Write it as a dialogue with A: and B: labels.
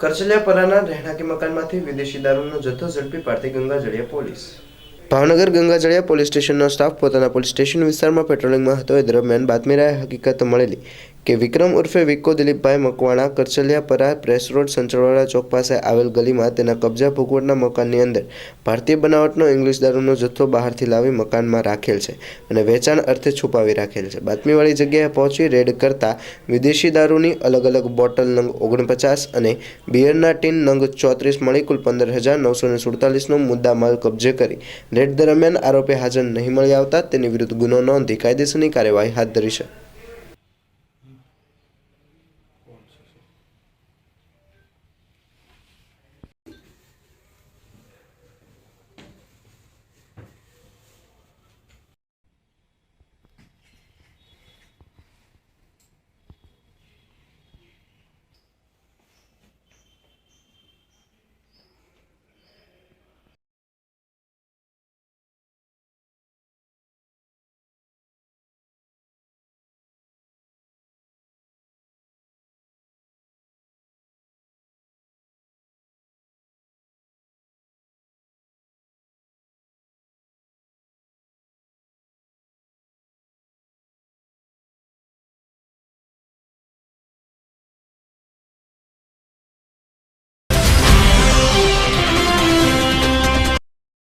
A: કરચલિયાપરાના રહેણાંકી મકાનમાંથી વિદેશી દારૂનો જથ્થો ઝડપી પાડતી ગંગાજળિયા પોલીસ. ભાવનગર ગંગાજળિયા પોલીસ સ્ટેશનનો સ્ટાફ પોતાના પોલીસ સ્ટેશન વિસ્તારમાં પેટ્રોલિંગમાં હતો. એ દરમિયાન રહ્યા હકીકત મળેલી કે વિક્રમ ઉર્ફે વિક્કો દિલીપભાઈ મકવાણા કરચલિયાપરા પ્રેસ રોડ સંચળવાળા ચોક પાસે આવેલ ગલીમાં તેના કબજા ભૂગવટના મકાનની અંદર ભારતીય બનાવટનો ઇંગ્લિશ દારૂનો જથ્થો બહારથી લાવી મકાનમાં રાખેલ છે અને વેચાણ અર્થે છુપાવી રાખેલ છે. બાતમીવાળી જગ્યાએ પહોંચી રેડ કરતા વિદેશી દારૂની અલગ અલગ બોટલ નંગ ઓગણપચાસ અને બિયરના ટીન નંગ ચોત્રીસ મળી કુલ પંદર હજાર નવસો ને સુડતાલીસનો મુદ્દામાલ કબજે કરી. રેડ દરમિયાન આરોપી હાજર નહીં મળી આવતા તેની વિરુદ્ધ ગુનો નોંધી કાયદેસરની કાર્યવાહી હાથ ધરી છે.